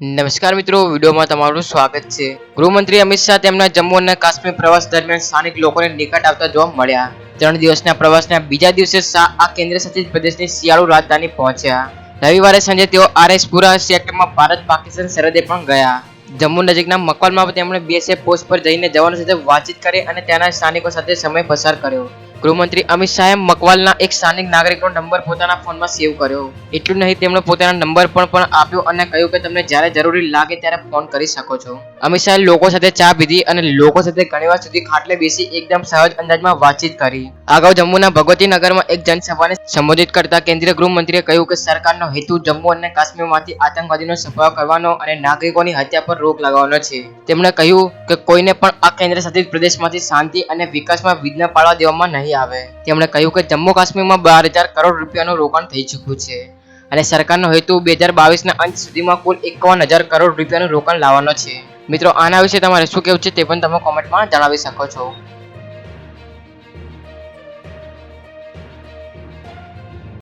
નમસ્કાર મિત્રો, વિડીયોમાં તમારું સ્વાગત છે. ગૃહમંત્રી અમિત શાહ તેમના જમ્મુ અને કાશ્મીર પ્રવાસ દરમિયાન સ્થાનિક લોકોને નિકટ આવતા જોવા મળ્યા. ત્રણ દિવસના પ્રવાસના બીજા દિવસે શાહ આ કેન્દ્ર શાસિત પ્રદેશની શિયાળુ રાજધાની પહોંચ્યા. રવિવારે સાંજે તેઓ આરએસપુરા સેક્ટરમાં ભારત પાકિસ્તાન સરહદે પણ ગયા. જમ્મુ નજીકના મકવાલમાં તેમણે બીએસએફ પોસ્ટ પર જઈને જવાનો સાથે વાતચીત કરી અને ત્યાંના સ્થાનિકો સાથે સમય પસાર કર્યો. ગૃહમંત્રી અમિત શાહે મકવાલના એક સ્થાનિક નાગરિકનો નંબર પોતાના ફોનમાં સેવ કર્યો. એટલું નહીં, તેમણે પોતાના નંબર પણ પણ આપ્યો અને કહ્યું કે તમને જ્યારે જરૂરી લાગે ત્યારે ફોન કરી શકો છો. અમિત શાહે લોકો સાથે ચા પીધી અને લોકો સાથે ઘણીવાર સુધી ખાટલે બેસી એકદમ સહજ અંદાજમાં વાતચીત કરી. અગાઉ જમ્મુના ભગવતી નગરમાં એક જનસભાને સંબોધિત કરતા કેન્દ્રીય ગૃહમંત્રીએ કહ્યું કે સરકારનો હેતુ જમ્મુ અને કાશ્મીરમાંથી આતંકવાદીનો સફાયો કરવાનો અને નાગરિકોની હત્યા પર રોક લગાવવાનો છે. તેમણે કહ્યું કે કોઈને પણ આ કેન્દ્ર શાસિત પ્રદેશમાંથી શાંતિ અને વિકાસમાં વિઘ્ન પાડવા દેવામાં નહીં આવે. તેમણે કહ્યું કે જમ્મુ કાશ્મીરમાં બાર હજાર કરોડ રૂપિયાનું રોકાણ થઈ ચૂક્યું છે અને સરકારનો હેતુ બે હજાર બાવીસના અંત સુધીમાં કુલ એકાવન હજાર કરોડ રૂપિયાનું રોકાણ લાવવાનો છે. મિત્રો, આના વિશે તમારે શું કહેવું છે તે પણ તમે કોમેન્ટમાં જણાવી શકો છો.